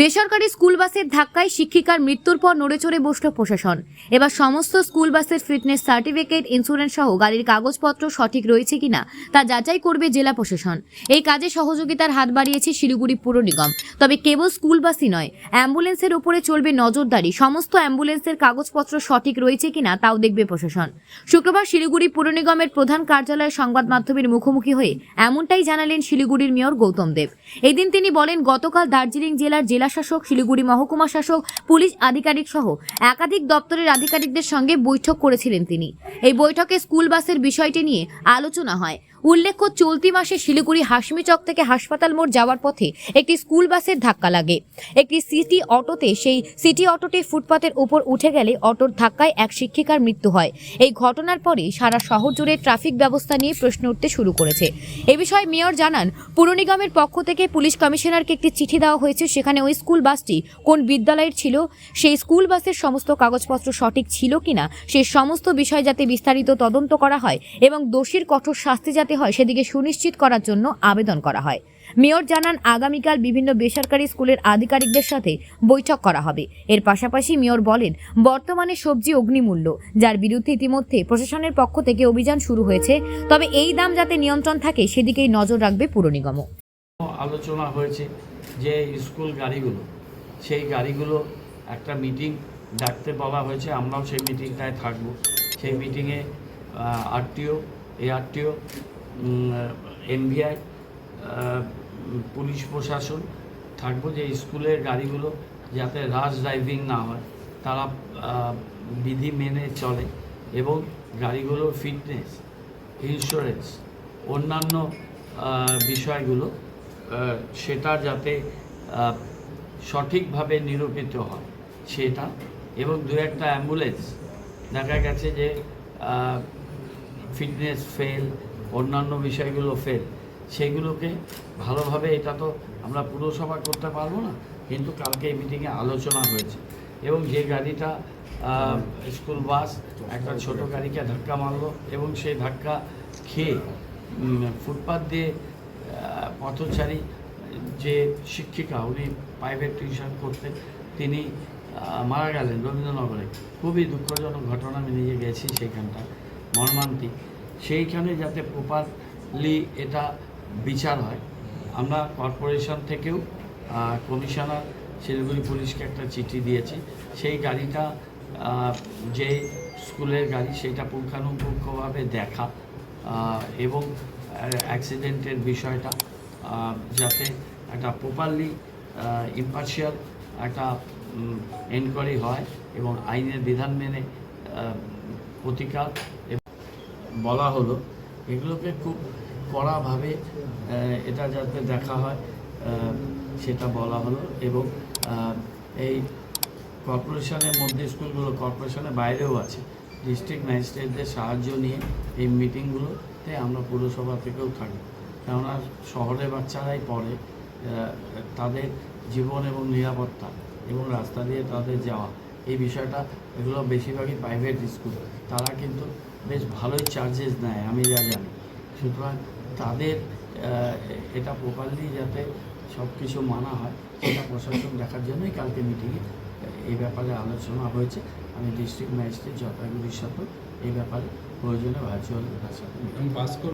বেসরকারি স্কুল বাসের ধাক্কায় শিক্ষিকার মৃত্যুর পর নড়েচড়ে বসল প্রশাসন। এবার সমস্ত স্কুল বাসের ফিটনেস সার্টিফিকেট ইন্স্যুরেন্স সহ গাড়ির কাগজপত্র সঠিক রয়েছে কিনা তা যাচাই করবে জেলা প্রশাসন। এই কাজে সহযোগিতার হাত বাড়িয়েছে শিলিগুড়ি পুর নিগম। তবে কেবল স্কুল বাসই নয়, অ্যাম্বুলেন্সের উপরে চলবে নজরদারি। সমস্ত অ্যাম্বুলেন্সের কাগজপত্র সঠিক রয়েছে কিনা তাও দেখবে প্রশাসন। শুক্রবার শিলিগুড়ি পুর নিগমের প্রধান কার্যালয়ে সংবাদ মাধ্যমের মুখোমুখি হয়ে এমনটাই জানালেন শিলিগুড়ির মেয়র গৌতম দেব। এদিন তিনি বলেন, গতকাল দার্জিলিং জেলার জেলা শাসক, শিলিগুড়ি মহকুমা শাসক, পুলিশ আধিকারিক সহ একাধিক দপ্তরের আধিকারিকদের সঙ্গে বৈঠক করেছিলেন তিনি। এই বৈঠকে স্কুল বাসের বিষয়টি নিয়ে আলোচনা হয়। উল্লেখ্য, চলতি মাসে শিলিগুড়ি হাসমি চক থেকে হাসপাতাল মোড় যাওয়ার পথে একটি স্কুল বাসের ধাক্কা লাগে। একটি সিটি অটোতে, সেই সিটি অটোটি ফুটপাতের উপর উঠে গেলে অটোর ধাক্কায় এক শিক্ষিকার মৃত্যু হয়। এই ঘটনার পরে সারা শহর জুড়ে ট্রাফিক ব্যবস্থা নিয়ে প্রশ্ন উঠতে শুরু করেছে। এ বিষয়ে মেয়র জানান, পুর নিগমের পক্ষ থেকে পুলিশ কমিশনারকে একটি চিঠি দেওয়া হয়েছে, সেখানে ওই স্কুল বাসটি কোন বিদ্যালয়ের ছিল, সেই স্কুল বাসের সমস্ত কাগজপত্র সঠিক ছিল কিনা সেই সমস্ত বিষয় যাতে বিস্তারিত তদন্ত করা হয়, এবং দোষীর কঠোর শাস্তি যাতে হয় সেদিকে সুনিশ্চিত করার জন্য আবেদন করা হয়। মেয়র জানান, আগামীকাল বিভিন্ন বেসরকারি স্কুলের আধিকারিকদের সাথে বৈঠক করা হবে। এর পাশাপাশি মেয়র বলেন, বর্তমানে সবজি অগ্নিমূল্য, যার বিরুদ্ধে ইতিমধ্যে প্রশাসনের পক্ষ থেকে অভিযান শুরু হয়েছে, তবে এই দাম যাতে নিয়ন্ত্রণ থাকে সেদিকেই নজর রাখবে পুর নিগমও। আলোচনা হয়েছে যে স্কুল গাড়িগুলো, সেই গাড়িগুলো একটা মিটিং ডাকতে বলা হয়েছে, আমরাও সেই মিটিংটায় থাকব। সেই মিটিংয়ে আরটিও এআরটিও এমভিআই পুলিশ প্রশাসন, থাকব যে স্কুলের গাড়িগুলো যাতে রাশ ড্রাইভিং না হয়, তারা বিধি মেনে চলে এবং গাড়িগুলোর ফিটনেস ইন্স্যুরেন্স অন্যান্য বিষয়গুলো সেটা যাতে সঠিকভাবে নিরূপিত হয়, সেটা এবং দু একটা অ্যাম্বুলেন্স, দেখা গেছে যে ফিটনেস ফেল অন্যান্য বিষয়গুলো ফেল সেগুলোকে ভালোভাবে এটা তো আমরা পুরসভা করতে পারব না, কিন্তু কালকে এই মিটিংয়ে আলোচনা হয়েছে। এবং যে গাড়িটা স্কুল বাস একটা ছোট গাড়িকে ধাক্কা মারলো, এবং সেই ধাক্কা খেয়ে ফুটপাথ দিয়ে পথচারী যে শিক্ষিকা, উনি প্রাইভেট টিউশন করতেন তিনি মারা গেলেন রবীন্দ্রনগরে। খুবই দুঃখজনক ঘটনা, আমি নিজে গেছি সেইখানটা মর্মান্তিক। সেইখানে যাতে প্রপারলি এটা বিচার হয়। আমরা কর্পোরেশন থেকেও কমিশনার শিলিগুড়ি পুলিশকে একটা চিঠি দিয়েছি। সেই গাড়িটা যে স্কুলের গাড়ি সেটা পুঙ্খানুপুঙ্খভাবে দেখা এবং অ্যাক্সিডেন্টের বিষয়টা যাতে একটা প্রপারলি ইম্পার্শিয়াল একটা এনকোয়ারি হয় এবং আইনের বিধান মেনে প্রতিকার বলা হলো, এগুলোকে খুব কড়াভাবে এটা যাতে দেখা হয় সেটা বলা হলো এবং এই কর্পোরেশনের মধ্যে স্কুলগুলো কর্পোরেশনের বাইরেও আছে। ডিস্ট্রিক্ট ম্যাজিস্ট্রেটদের সাহায্য নিয়ে এই মিটিংগুলোতে আমরা পুরসভা থেকেও থাকি। কেননা শহরের বাচ্চারাই পড়ে তাদের জীবন এবং নিরাপত্তা এবং রাস্তা দিয়ে তাদের যাওয়া এই বিষয়টা এগুলো বেশিরভাগই প্রাইভেট স্কুল তারা কিন্তু বেশ ভালোই চার্জেস নেয়, আমি যা জানি। সুতরাং তাদের এটা প্রপারলি যাতে সব কিছু মানা হয়, সেটা প্রশাসন দেখার জন্যই কালকে মিটিংয়ে এই ব্যাপারে আলোচনা হয়েছে। আমি ডিস্ট্রিক্ট ম্যাজিস্ট্রেট জলপাইগুড়ির সাথে এই ব্যাপারে প্রয়োজনে ভার্চুয়াল